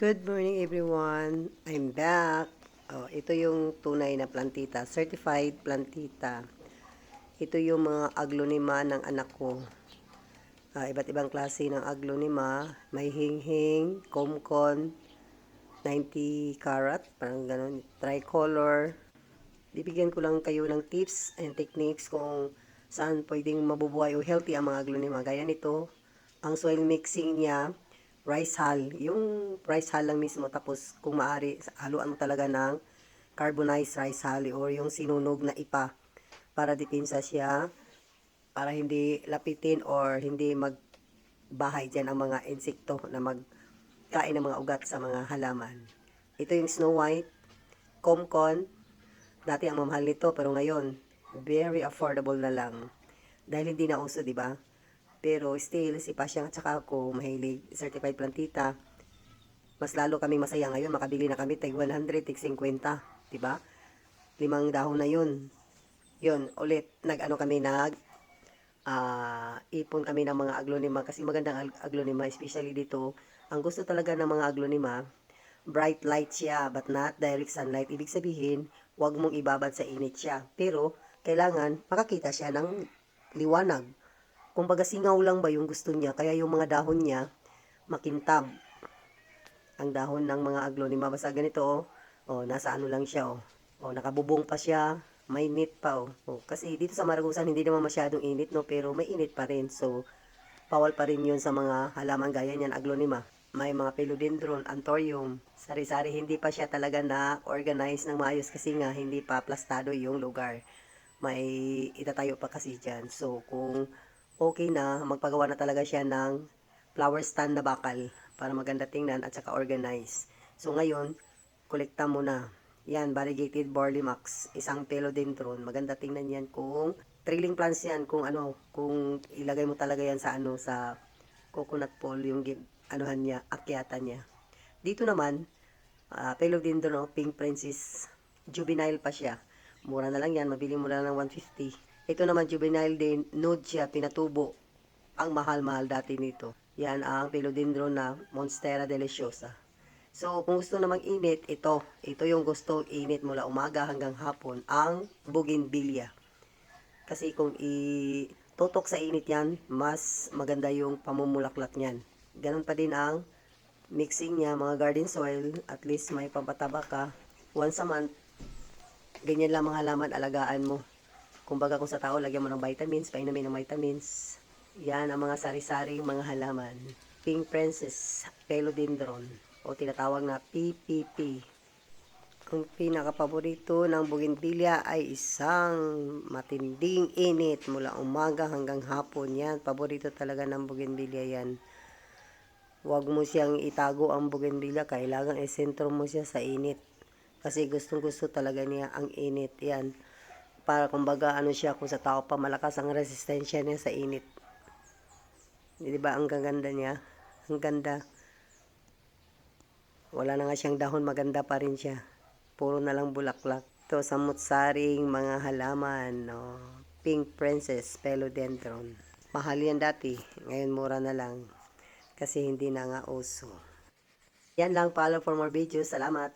Good morning everyone. I'm back. Oh, ito yung tunay na plantita, certified plantita. Ito yung mga aglonema ng anak ko. Ah, iba't ibang klase ng aglonema, may hinghing, comcon, 90 karat, parang ganun, tricolor. Bibigyan ko lang kayo ng tips and techniques kung saan pwedeng mabubuhay o healthy ang mga aglonema. Gaya nito, ang soil mixing niya, rice hull. Yung rice hull lang mismo. Tapos, kung maaari, haluan mo talaga ng carbonized rice hull or yung sinunog na ipa para dipinsa siya para hindi lapitin or hindi magbahay dyan ang mga insekto na magkain ng mga ugat sa mga halaman. Ito yung Snow White, Comcon. Dati ang mamahal nito pero ngayon, very affordable na lang. Dahil hindi na uso, di ba? Pero still, si Pasyang at saka ako, mahilig certified plantita. Mas lalo kami masaya ngayon, makabili na kami tag 100, tig 50, di ba? Limang dahon na yun. Yun, ulit, nag-ano kami, nag, ah, ipon kami ng mga aglonema kasi magandang ag- especially dito. Ang gusto talaga ng mga aglonema, bright light siya but not direct sunlight. Ibig sabihin, huwag mong ibabad sa init siya. Pero, kailangan makakita siya ng liwanag. Kumbaga singaw lang ba yung gusto niya, kaya yung mga dahon niya, makintab. Ang dahon ng mga aglonema, basta ganito, oh, oh nasa ano lang siya, oh. Oh, nakabubong pa siya, may init pa, oh. oh. Kasi dito sa Maragusan, hindi naman masyadong init, no, pero may init pa rin, so, bawal pa rin yun sa mga halaman gaya niyan, aglonema. May mga philodendron, anthurium, sari-sari, hindi pa siya talaga na-organize ng maayos kasi nga hindi pa plastado yung lugar. May itatayo pa kasi dyan. So, kung okay na, magpagawa na talaga siya ng flower stand na bakal para maganda tingnan at saka organize. So, ngayon, kolekta mo na. Yan, variegated barley max, isang philodendron. Maganda tingnan yan kung trailing plants yan, kung ano, kung ilagay mo talaga yan sa ano, sa coconut pole, yung anuhan niya, akyatan niya. Dito naman, uh, philodendron, no, pink princess, juvenile pa siya. Mura na lang yan, mabili mo na lang ng 150. Ito naman, juvenile din, nude siya, pinatubo. Ang mahal-mahal dati nito. Yan ang philodendron na Monstera deliciosa. So, kung gusto na mag-init, ito. Ito yung gusto init mula umaga hanggang hapon, ang bougainvillea. Kasi kung itutok sa init yan, mas maganda yung pamumulaklak niyan. Ganon pa din ang mixing niya, mga garden soil, at least may pampataba ka. Once a month, ganyan lang mga halaman, alagaan mo. Kumbaga kung sa tao, lagyan mo ng vitamins, painumin ng vitamins. Yan ang mga sari-saring mga halaman. Pink Princess, Philodendron, o tinatawag na PPP. Ang pinakapaborito ng bougainvillea ay isang matinding init mula umaga hanggang hapon. Yan, paborito talaga ng bougainvillea yan. Huwag mo siyang itago ang bougainvillea, kailangan isentro mo siya sa init. Kasi gustong gusto talaga niya ang init. Yan. Para kumbaga ano siya, kung sa tao pa malakas ang resistensya niya sa init. Di ba ang gaganda niya? Ang ganda. Wala na nga siyang dahon, maganda pa rin siya. Puro na lang bulaklak. Ito, samut-saring mga halaman. No? Pink Princess, Philodendron. Mahal yan dati. Ngayon mura na lang. Kasi hindi na nga uso. Yan lang. Follow for more videos. Salamat.